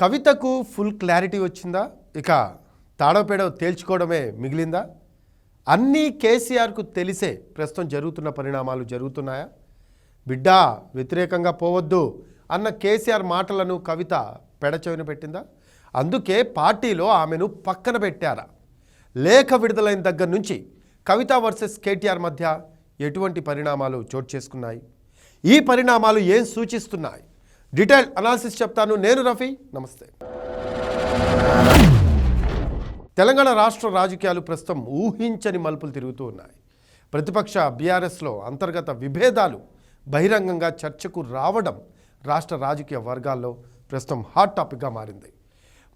కవితకు full clarity వచ్చిందా? ఇక తాడోపేడో తేల్చుకోవడమే మిగిలిందా? అన్నీ కేసీఆర్కు తెలిసే ప్రస్తుతం జరుగుతున్న పరిణామాలు జరుగుతున్నాయా? బిడ్డా వ్యతిరేకంగా పోవద్దు అన్న కేసీఆర్ మాటలను కవిత పెడచవిన పెట్టిందా? అందుకే పార్టీలో ఆమెను పక్కన పెట్టారా? లేఖ విడుదలైన దగ్గర నుంచి కవిత వర్సెస్ కేటీఆర్ మధ్య ఎటువంటి పరిణామాలు చోటు చేసుకున్నాయి? ఈ పరిణామాలు ఏం సూచిస్తున్నాయి? డీటెయిల్ అనాలిసిస్ చెప్తాను. నేను రఫీ. నమస్తే. తెలంగాణ రాష్ట్ర రాజకీయాలు ప్రస్తుతం ఊహించని మలుపులు తిరుగుతూ ఉన్నాయి. ప్రతిపక్ష బీఆర్ఎస్లో అంతర్గత విభేదాలు బహిరంగంగా చర్చకు రావడం రాష్ట్ర రాజకీయ వర్గాల్లో ప్రస్తుతం హాట్ టాపిక్గా మారింది.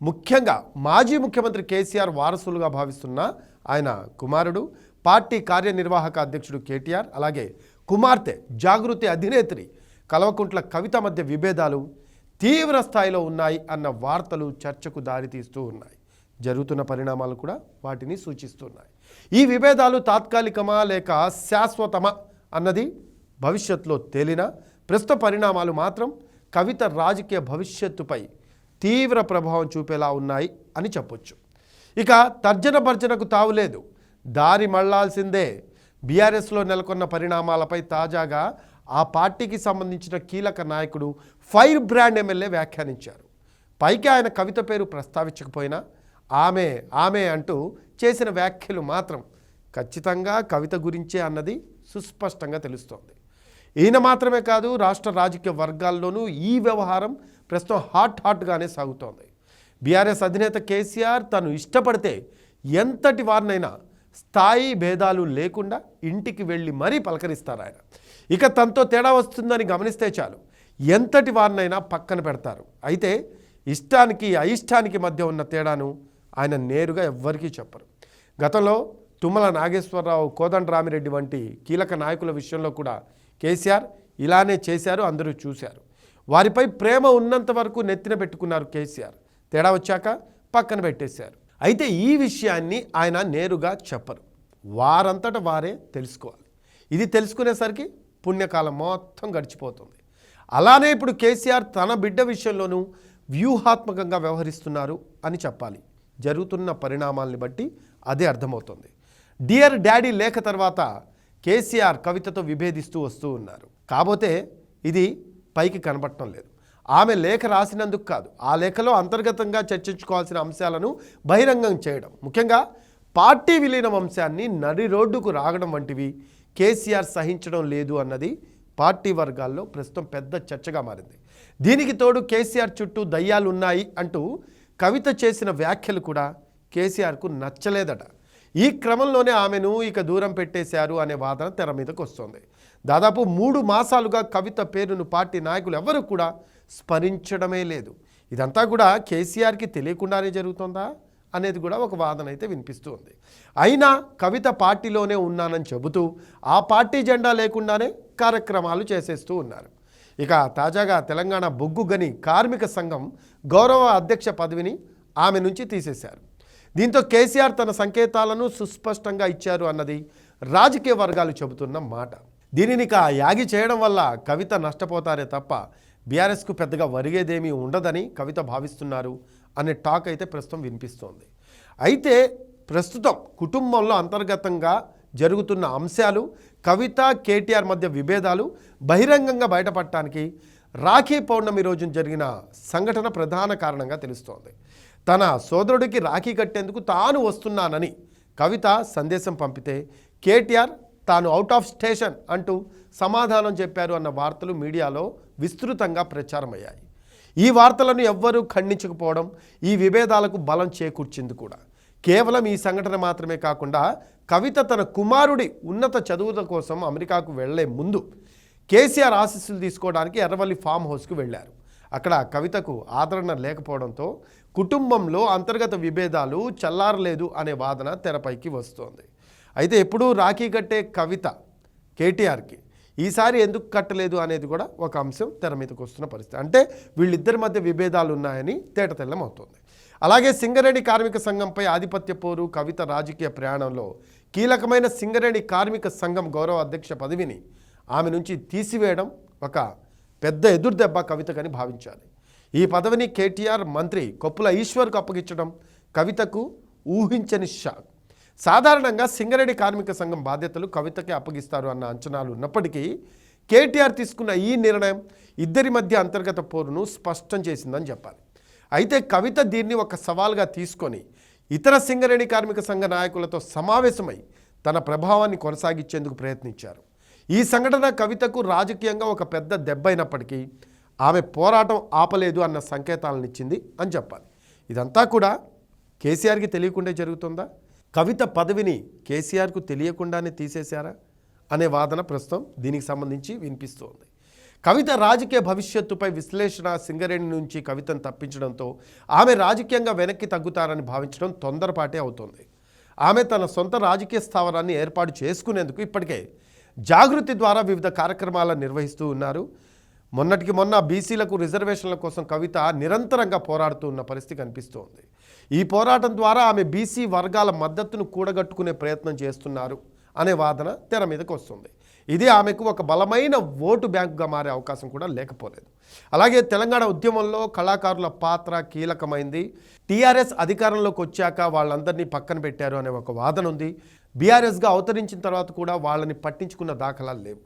ముఖ్యంగా మాజీ ముఖ్యమంత్రి కేసీఆర్ వారసులుగా భావిస్తున్న ఆయన కుమారుడు పార్టీ కార్యనిర్వాహక అధ్యక్షుడు కేటీఆర్ అలాగే కుమార్తె జాగృతి అధినేత్రి కల్వకుంట్ల కవిత మధ్య విభేదాలు తీవ్ర స్థాయిలో ఉన్నాయి అన్న వార్తలు చర్చకు దారితీస్తూ ఉన్నాయి. జరుగుతున్న పరిణామాలు కూడా వాటిని సూచిస్తున్నాయి. ఈ విభేదాలు తాత్కాలికమా లేక శాశ్వతమా అన్నది భవిష్యత్తులో తేలిన ప్రస్తుత పరిణామాలు మాత్రం కవిత రాజకీయ భవిష్యత్తుపై తీవ్ర ప్రభావం చూపేలా ఉన్నాయి అని చెప్పొచ్చు. ఇక తర్జన భర్జనకు తావులేదు దారి మళ్ళాల్సిందే. బీఆర్ఎస్లో నెలకొన్న పరిణామాలపై తాజాగా ఆ పార్టీకి సంబంధించిన కీలక నాయకుడు ఫైర్ బ్రాండ్ ఎమ్మెల్యే వ్యాఖ్యానించారు. పైకి ఆయన కవిత పేరు ప్రస్తావించకపోయినా ఆమె ఆమె అంటూ చేసిన వ్యాఖ్యలు మాత్రం ఖచ్చితంగా కవిత గురించే అన్నది సుస్పష్టంగా తెలుస్తోంది. ఈయన మాత్రమే కాదు రాష్ట్ర రాజకీయ వర్గాల్లోనూ ఈ వ్యవహారం ప్రస్తుతం హాట్ హాట్గానే సాగుతోంది. బీఆర్ఎస్ అధినేత కేసీఆర్ తను ఇష్టపడితే ఎంతటి వారినైనా స్థాయి భేదాలు లేకుండా ఇంటికి వెళ్ళి మరీ పలకరిస్తారు ఆయన ఇక తనతో తేడా వస్తుందని గమనిస్తే చాలు. ఎంతటి వారినైనా పక్కన పెడతారు. అయితే ఇష్టానికి అయిష్టానికి మధ్య ఉన్న తేడాను ఆయన నేరుగా ఎవ్వరికీ చెప్పరు. గతంలో తుమ్మల నాగేశ్వరరావు కోదండరామిరెడ్డి వంటి కీలక నాయకుల విషయంలో కూడా కేసీఆర్ ఇలానే చేశారు అందరూ చూశారు. వారిపై ప్రేమ ఉన్నంత వరకు నెత్తిన పెట్టుకున్నారు కేసీఆర్. తేడా వచ్చాక పక్కన పెట్టేశారు. అయితే ఈ విషయాన్ని ఆయన నేరుగా చెప్పరు. వారంతట వారే తెలుసుకోవాలి. ఇది తెలుసుకునేసరికి పుణ్యకాలం మొత్తం గడిచిపోతుంది. అలానే ఇప్పుడు కేసీఆర్ తన బిడ్డ విషయంలోనూ వ్యూహాత్మకంగా వ్యవహరిస్తున్నారు అని చెప్పాలి. జరుగుతున్న పరిణామాల్ని బట్టి అదే అర్థమవుతుంది. డియర్ డాడీ లేఖ తర్వాత కేసీఆర్ కవితతో విభేదిస్తూ వస్తూ ఉన్నారు. కాకపోతే ఇది పైకి కనబడటం లేదు. ఆమె లేఖ రాసినందుకు కాదు ఆ లేఖలో అంతర్గతంగా చర్చించుకోవాల్సిన అంశాలను బహిరంగం చేయడం. ముఖ్యంగా పార్టీ విలీనం అంశాన్ని నడి రోడ్డుకు రాగడం వంటివి కేసీఆర్ సహించడం లేదు అన్నది పార్టీ వర్గాల్లో ప్రస్తుతం పెద్ద చర్చగా మారింది. దీనికి తోడు కేసీఆర్ చుట్టూ దయ్యాలు ఉన్నాయి అంటూ కవిత చేసిన వ్యాఖ్యలు కూడా కేసీఆర్కు నచ్చలేదట. ఈ క్రమంలోనే ఆమెను ఇక దూరం పెట్టేశారు అనే వాదన తెర మీదకు వస్తోంది. దాదాపు మూడు మాసాలుగా కవిత పేరును పార్టీ నాయకులు ఎవరు కూడా స్మరించడమే లేదు. ఇదంతా కూడా కేసీఆర్కి తెలియకుండానే జరుగుతుందా? అనేది కూడా ఒక వాదన అయితే వినిపిస్తూ ఉంది. అయినా కవిత పార్టీలోనే ఉన్నానని చెబుతూ ఆ పార్టీ జెండా లేకుండానే కార్యక్రమాలు చేసేస్తూ ఉన్నారు. ఇక తాజాగా తెలంగాణ బొగ్గు గని కార్మిక సంఘం గౌరవ అధ్యక్ష పదవిని ఆమె నుంచి తీసేశారు. దీంతో కేసీఆర్ తన సంకేతాలను సుస్పష్టంగా ఇచ్చారు అన్నది రాజకీయ వర్గాలు చెబుతున్న మాట. దీనిని ఇక యాగి చేయడం వల్ల కవిత నష్టపోతారే తప్ప బీఆర్ఎస్కు పెద్దగా వరిగేదేమీ ఉండదని కవిత భావిస్తున్నారు అనే టాక్ అయితే ప్రస్తుతం వినిపిస్తోంది. అయితే ప్రస్తుతం కుటుంబంలో అంతర్గతంగా జరుగుతున్న అంశాలు కవిత కేటీఆర్ మధ్య విభేదాలు బహిరంగంగా బయటపడటానికి రాఖీ పౌర్ణమి రోజున జరిగిన సంఘటన ప్రధాన కారణంగా తెలుస్తోంది. తన సోదరుడికి రాఖీ కట్టేందుకు తాను వస్తున్నానని కవిత సందేశం పంపితే కేటీఆర్ తాను అవుట్ ఆఫ్ స్టేషన్ అంటూ సమాధానం చెప్పారు అన్న వార్తలు మీడియాలో విస్తృతంగా ప్రచారమయ్యాయి. ఈ వార్తలను ఎవ్వరూ ఖండించకపోవడం ఈ విభేదాలకు బలం చేకూర్చింది కూడా. కేవలం ఈ సంఘటన మాత్రమే కాకుండా కవిత తన కుమారుడి ఉన్నత చదువుల కోసం అమెరికాకు వెళ్ళే ముందు కేసీఆర్ ఆశీస్సులు తీసుకోవడానికి ఎర్రవల్లి ఫామ్ హౌస్కు వెళ్ళారు అక్కడ కవితకు ఆదరణ లేకపోవడంతో కుటుంబంలో అంతర్గత విభేదాలు చల్లారలేదు అనే వాదన తెరపైకి వస్తోంది. అయితే ఎప్పుడూ రాఖీ కట్టే కవిత కేటీఆర్కి ఈసారి ఎందుకు కట్టలేదు అనేది కూడా ఒక అంశం తెర మీదకి వస్తున్న పరిస్థితి. అంటే వీళ్ళిద్దరి మధ్య విభేదాలు ఉన్నాయని తేటతెల్లం అవుతుంది. అలాగే సింగరేణి కార్మిక సంఘంపై ఆధిపత్య పోరు కవిత రాజకీయ ప్రయాణంలో కీలకమైన సింగరేణి కార్మిక సంఘం గౌరవ అధ్యక్ష పదవిని ఆమె నుంచి తీసివేయడం ఒక పెద్ద ఎదురుదెబ్బ కవితకని భావించాలి. ఈ పదవిని కేటీఆర్ మంత్రి కొప్పుల ఈశ్వర్కు అప్పగించడం కవితకు ఊహించని షాక్. సాధారణంగా సింగరేణి కార్మిక సంఘం బాధ్యతలు కవితకే అప్పగిస్తారు అన్న అంచనాలు ఉన్నప్పటికీ కేటీఆర్ తీసుకున్న ఈ నిర్ణయం ఇద్దరి మధ్య అంతర్గత పోరును స్పష్టం చేసిందని చెప్పాలి. అయితే కవిత దీన్ని ఒక సవాల్గా తీసుకొని ఇతర సింగరేణి కార్మిక సంఘ నాయకులతో సమావేశమై తన ప్రభావాన్ని కొనసాగించేందుకు ప్రయత్నించారు. ఈ సంఘటన కవితకు రాజకీయంగా ఒక పెద్ద దెబ్బ అయినప్పటికీ ఆమె పోరాటం ఆపలేదు అన్న సంకేతాలను ఇచ్చింది అని చెప్పాలి. ఇదంతా కూడా కేసీఆర్కి తెలియకుండా జరుగుతుందా? కవిత పదవిని కేసీఆర్కు తెలియకుండానే తీసేశారా అనే వాదన ప్రస్తుతం దీనికి సంబంధించి వినిపిస్తోంది. కవిత రాజకీయ భవిష్యత్తుపై విశ్లేషణ సింగరేణి నుంచి కవితను తప్పించడంతో ఆమె రాజకీయంగా వెనక్కి తగ్గుతారని భావించడం తొందరపాటే అవుతోంది. ఆమె తన సొంత రాజకీయ స్థావరాన్ని ఏర్పాటు చేసుకునేందుకు ఇప్పటికే జాగృతి ద్వారా వివిధ కార్యక్రమాలను నిర్వహిస్తూ ఉన్నారు. మొన్నటికి మొన్న బీసీలకు రిజర్వేషన్ల కోసం కవిత నిరంతరంగా పోరాడుతూ ఉన్న పరిస్థితి కనిపిస్తోంది. ఈ పోరాటం ద్వారా ఆమె బీసీ వర్గాల మద్దతును కూడగట్టుకునే ప్రయత్నం చేస్తున్నారు అనే వాదన తెర మీదకు వస్తుంది. ఇది ఆమెకు ఒక బలమైన ఓటు బ్యాంకుగా మారే అవకాశం కూడా లేకపోలేదు. అలాగే తెలంగాణ ఉద్యమంలో కళాకారుల పాత్ర కీలకమైంది. టీఆర్ఎస్ అధికారంలోకి వచ్చాక వాళ్ళందరినీ పక్కన పెట్టారు అనే ఒక వాదన ఉంది. బీఆర్ఎస్గా అవతరించిన తర్వాత కూడా వాళ్ళని పట్టించుకున్న దాఖలాలు లేవు.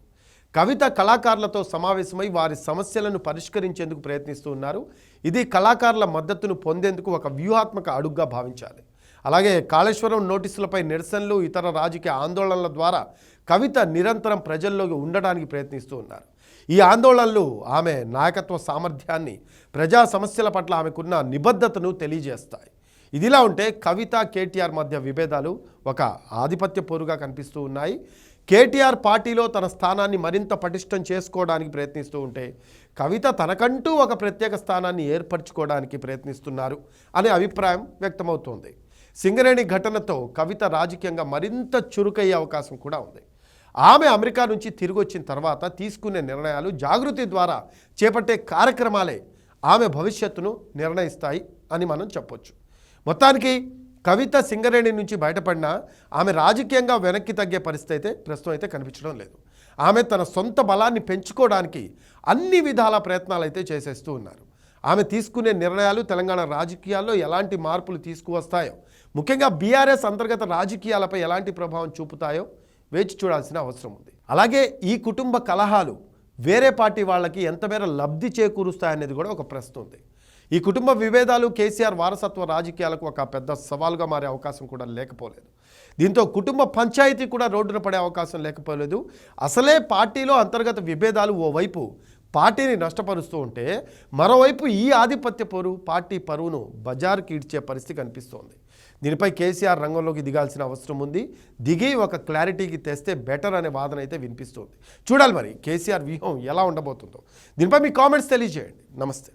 కవిత కళాకారులతో సమావేశమై వారి సమస్యలను పరిష్కరించేందుకు ప్రయత్నిస్తూ ఉన్నారు. ఇది కళాకారుల మద్దతును పొందేందుకు ఒక వ్యూహాత్మక అడుగుగా భావించాలి. అలాగే కాళేశ్వరం నోటీసులపై నిరసనలు ఇతర రాజకీయ ఆందోళనల ద్వారా కవిత నిరంతరం ప్రజల్లోకి ఉండడానికి ప్రయత్నిస్తూ ఉన్నారు. ఈ ఆందోళనలు ఆమె నాయకత్వ సామర్థ్యాన్ని ప్రజా సమస్యల పట్ల ఆమెకున్న నిబద్ధతను తెలియజేస్తాయి. ఇదిలా ఉంటే కవిత కేటీఆర్ మధ్య విభేదాలు ఒక ఆధిపత్య పోరుగా కనిపిస్తూ ఉన్నాయి. కేటీఆర్ పార్టీలో తన స్థానాన్ని మరింత పటిష్టం చేసుకోవడానికి ప్రయత్నిస్తూ ఉంటే కవిత తనకంటూ ఒక ప్రత్యేక స్థానాన్ని ఏర్పరచుకోవడానికి ప్రయత్నిస్తున్నారు అనే అభిప్రాయం వ్యక్తమవుతోంది. సింగరేణి ఘటనతో కవిత రాజకీయంగా మరింత చురుకయ్యే అవకాశం కూడా ఉంది. ఆమె అమెరికా నుంచి తిరిగి వచ్చిన తర్వాత తీసుకునే నిర్ణయాలు జాగృతి ద్వారా చేపట్టే కార్యక్రమాలే ఆమె భవిష్యత్తును నిర్ణయిస్తాయి అని మనం చెప్పొచ్చు. మొత్తానికి కవిత సింగరేణి నుంచి బయటపడినా ఆమె రాజకీయంగా వెనక్కి తగ్గే పరిస్థితి అయితే ప్రస్తుతం అయితే కనిపించడం లేదు. ఆమె తన సొంత బలాన్ని పెంచుకోవడానికి అన్ని విధాల ప్రయత్నాలు అయితే చేసేస్తూ ఉన్నారు. ఆమె తీసుకునే నిర్ణయాలు తెలంగాణ రాజకీయాల్లో ఎలాంటి మార్పులు తీసుకువస్తాయో ముఖ్యంగా బీఆర్ఎస్ అంతర్గత రాజకీయాలపై ఎలాంటి ప్రభావం చూపుతాయో వేచి చూడాల్సిన అవసరం ఉంది. అలాగే ఈ కుటుంబ కలహాలు వేరే పార్టీ వాళ్ళకి ఎంతమేర లబ్ధి చేకూరుస్తాయనేది కూడా ఒక ప్రశ్న ఉంది. ఈ కుటుంబ విభేదాలు కేసీఆర్ వారసత్వ రాజకీయాలకు ఒక పెద్ద సవాల్గా మారే అవకాశం కూడా లేకపోలేదు. దీంతో కుటుంబ పంచాయతీ కూడా రోడ్డున పడే అవకాశం లేకపోలేదు. అసలే పార్టీలో అంతర్గత విభేదాలు ఓవైపు పార్టీని నష్టపరుస్తూ ఉంటే మరోవైపు ఈ ఆధిపత్య పరువు పార్టీ పరువును బజార్కి ఇడ్చే పరిస్థితి కనిపిస్తోంది. దీనిపై కేసీఆర్ రంగంలోకి దిగాల్సిన అవసరం ఉంది. దిగి ఒక క్లారిటీకి తెస్తే బెటర్ అనే వాదన అయితే వినిపిస్తుంది. చూడాలి మరి కేసీఆర్ వ్యూహం ఎలా ఉండబోతుందో. దీనిపై మీ కామెంట్స్ తెలియజేయండి. నమస్తే.